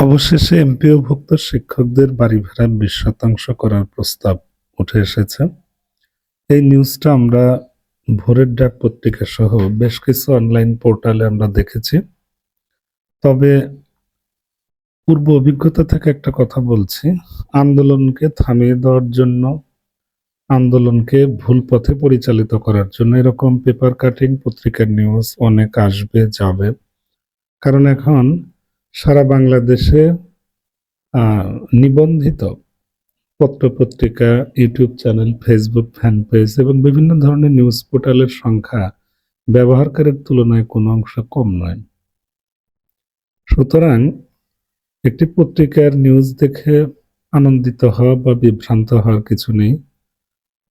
অবশেষে এমপিওভুক্ত শিক্ষকদের বাড়ি ভাড়া বিশ শতাংশ করার প্রস্তাব উঠে এসেছে। এই নিউজটা আমরা ভোরের ডাক পত্রিকা সহ বেশ কিছু অনলাইন পোর্টালে আমরা দেখেছি। তবে পূর্ব অভিজ্ঞতা থেকে একটা কথা বলছি, আন্দোলনকে থামিয়ে দেওয়ার জন্য, আন্দোলনকে ভুল পথে পরিচালিত করার জন্য এরকম পেপার কাটিং পত্রিকার নিউজ অনেক আসবে, যাবে। কারণ এখন সারা বাংলাদেশে নিবন্ধিত পত্রপত্রিকা, YouTube channel, Facebook fan page এবং বিভিন্ন ধরনের নিউজ পোর্টালের সংখ্যা ব্যবহারকারীর তুলনায় কোনো অংশ কম নয়। সুতরাং একটি পত্রিকার নিউজ দেখে আনন্দিত হওয়া বা বিভ্রান্ত হওয়ার কিছু নেই।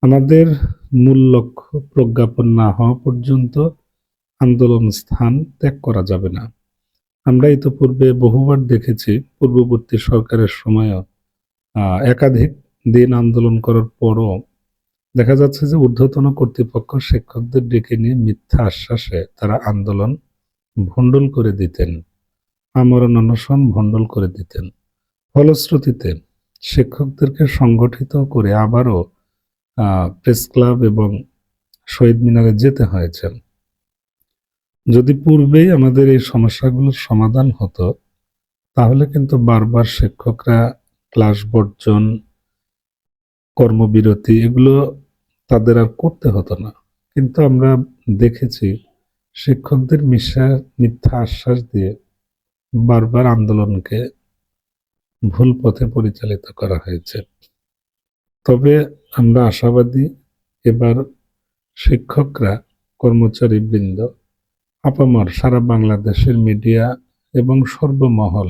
আমাদের মূল লক্ষ্য প্রজ্ঞাপন না হওয়া পর্যন্ত আন্দোলন স্থান ত্যাগ করা যাবে না। আমরা ইতোপূর্বে বহুবার দেখেছি, পূর্ববর্তী সরকারের সময়ও একাধিক দিন আন্দোলন করার পরও দেখা যাচ্ছে যে ঊর্ধ্বতন কর্তৃপক্ষ শিক্ষকদের ডেকে নিয়ে মিথ্যা আশ্বাসে তারা আন্দোলন ভণ্ডল করে দিতেন, আমরণ অনশন ভণ্ডুল করে দিতেন। ফলশ্রুতিতে শিক্ষকদেরকে সংগঠিত করে আবারও প্রেস ক্লাব এবং শহীদ মিনারে যেতে হয়েছে। যদি পূর্বেই আমাদের এই সমস্যাগুলোর সমাধান হতো, তাহলে কিন্তু বারবার শিক্ষকরা ক্লাস বর্জন, কর্মবিরতি এগুলো তাদের আর করতে হতো না। কিন্তু আমরা দেখেছি শিক্ষকদের মিশা মিথ্যা আশ্বাস দিয়ে বারবার আন্দোলনকে ভুল পথে পরিচালিত করা হয়েছে। তবে আমরা আশাবাদী এবার শিক্ষকরা কর্মচারী বৃন্দ আপামর সারা বাংলাদেশের মিডিয়া এবং সর্বমহল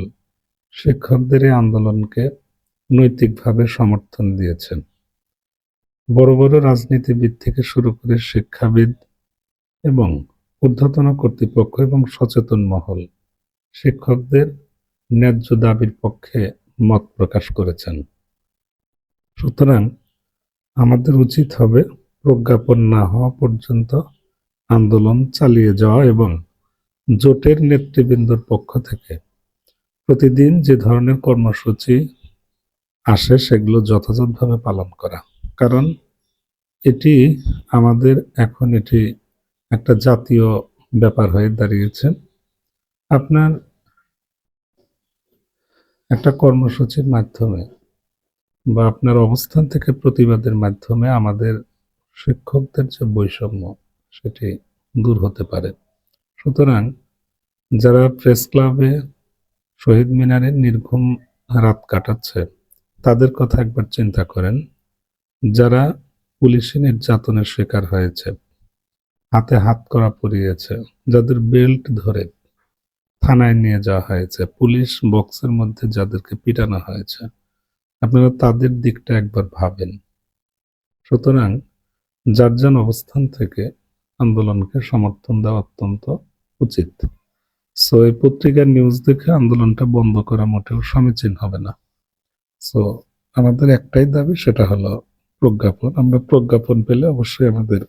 শিক্ষকদের এই আন্দোলনকে নৈতিকভাবে সমর্থন দিয়েছেন। বড় বড় রাজনীতিবিদ থেকে শুরু করে শিক্ষাবিদ এবং ঊর্ধ্বতন কর্তৃপক্ষ এবং সচেতন মহল শিক্ষকদের ন্যায্য দাবির পক্ষে মত প্রকাশ করেছেন। সুতরাং আমাদের উচিত হবে প্রজ্ঞাপন না হওয়া পর্যন্ত আন্দোলন চালিয়ে যাওয়া এবং জোটের নেতৃবৃন্দর পক্ষ থেকে প্রতিদিন যে ধরনের কর্মসূচি আসে সেগুলো যথাযথভাবে পালন করা। কারণ এটি আমাদের এখন এটি একটা জাতীয় ব্যাপার হয়ে দাঁড়িয়েছে। আপনার একটা কর্মসূচির মাধ্যমে বা আপনার অবস্থান থেকে প্রতিবাদের মাধ্যমে আমাদের শিক্ষকদের যে বৈষম্য সেটি দূর হতে পারে। সুতরাং যারা প্রেস ক্লাবে শহীদ মিনারে নির্ঘুম রাত কাটাচ্ছে, তাদের কথা একবার চিন্তা করেন। যারা পুলিশি নির্যাতনের শিকার হয়েছে, হাতে হাত করা পরিয়েছে যাদের বেল্ট ধরে থানায় নিয়ে যাওয়া হয়েছে, পুলিশ বক্সের মধ্যে যাদেরকে পিটানো হয়েছে, আপনারা তাদের দিকটা একবার ভাবেন। সুতরাং যার যান অবস্থান থেকে আন্দোলনকে সমর্থন দেওয়া অত্যন্ত উচিত। সো, এই পত্রিকার নিউজ দেখে আন্দোলনটা বন্ধ করা মোটেও সমীচীন হবে না। সো, আমাদের একটাই দাবি, সেটা হলো প্রজ্ঞাপন। আমরা প্রজ্ঞাপন পেলে অবশ্যই আমাদের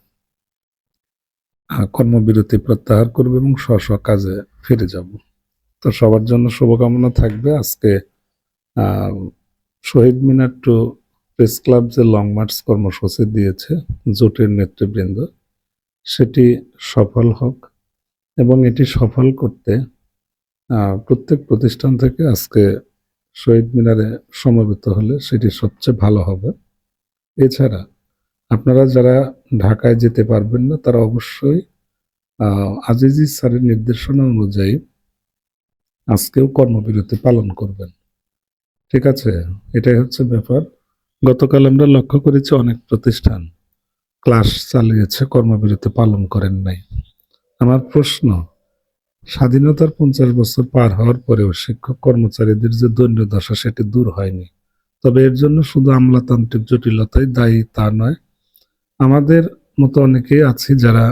কর্মবিরতি প্রত্যাহার করবে এবং স্ব স্ব কাজে ফিরে যাব। তো সবার জন্য শুভকামনা থাকবে। আজকে Shaheed Minar to press club যে লং মার্চ কর্মসূচি দিয়েছে জোটের নেতৃবৃন্দ সেটি সফল হোক এবং এটি সফল করতে প্রত্যেক প্রতিষ্ঠান থেকে আজকে শহীদ মিনারে সমবেত হলে সেটি সবচেয়ে ভালো হবে। এছাড়া আপনারা যারা ঢাকায় যেতে পারবেন না, তারা অবশ্যই আজিজি স্যারের নির্দেশনা অনুযায়ী আজকেও কর্মবিরতি পালন করবেন। ঠিক আছে, এটাই হচ্ছে ব্যাপার। গতকাল আমরা লক্ষ্য করেছি অনেক প্রতিষ্ঠান ক্লাস চালিয়েছে, কর্মবিরতি পালন করেন নাই। আমার প্রশ্ন, স্বাধীনতার পঞ্চাশ বছর পার হওয়ার পরেও শিক্ষক কর্মচারীদের যে দৈন্য দশা সেটি দূর হয়নি। তবে এর জন্য শুধু আমলাতান্ত্রিক জটিলতাই দায়ী তা নয়। আমাদের মতো অনেকেই আছি যারা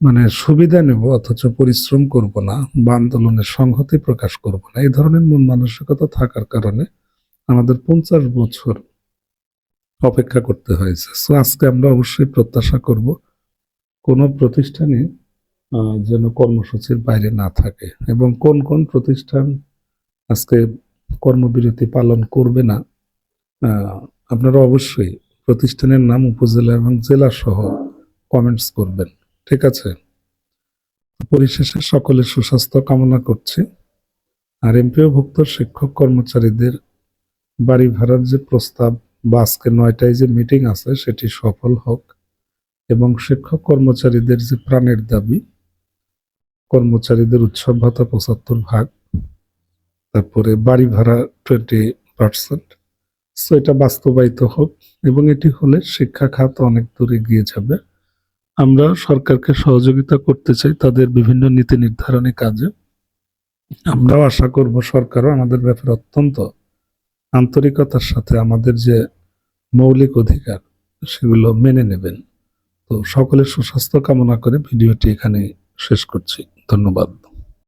মানে সুবিধা নেব অথচ পরিশ্রম করব না বা আন্দোলনের সংহতি প্রকাশ করব না। এই ধরনের মন মানসিকতা থাকার কারণে আমাদের পঞ্চাশ বছর অপেক্ষা করতে হয়েছে। সো আজকে আমরা অবশ্যই প্রত্যাশা করব কোনো প্রতিষ্ঠানই আহ, যেন কর্মসূচির বাইরে না থাকে এবং কোন কোন প্রতিষ্ঠান আজকে কর্মবিরতি পালন করবে না আপনারা অবশ্যই প্রতিষ্ঠানের নাম উপজেলা এবং জেলা সহ কমেন্টস করবেন। ঠিক আছে? পরিশেষে সকলের সুস্বাস্থ্য কামনা করছি। আর এমপিওভুক্ত শিক্ষক কর্মচারীদের বাড়ি ভাড়ার যে প্রস্তাব বা আজকে নয়টায় যে মিটিং আছে সেটি সফল হোক এবং শিক্ষক কর্মচারীদের যে প্রাণের দাবি, কর্মচারীদের উৎসব ভাতা পঁচাত্তর ভাগ, তারপরে বাড়ি ভাড়া টোয়েন্টি পার্সেন্ট সো এটা বাস্তবায়িত হোক এবং এটি হলে শিক্ষা খাত অনেক দূরে এগিয়ে যাবে। আমরা সরকারকে সহযোগিতা করতে চাই তাদের বিভিন্ন নীতি নির্ধারণী কাজে। আমরাও আশা করব সরকারও আমাদের ব্যাপারে অত্যন্ত আন্তরিকতার সাথে আমাদের যে মৌলিক অধিকার, সেগুলো মেনে নেবেন। তো সকলের সুস্বাস্থ্য কামনা করে ভিডিওটি এখানে শেষ করছি। ধন্যবাদ।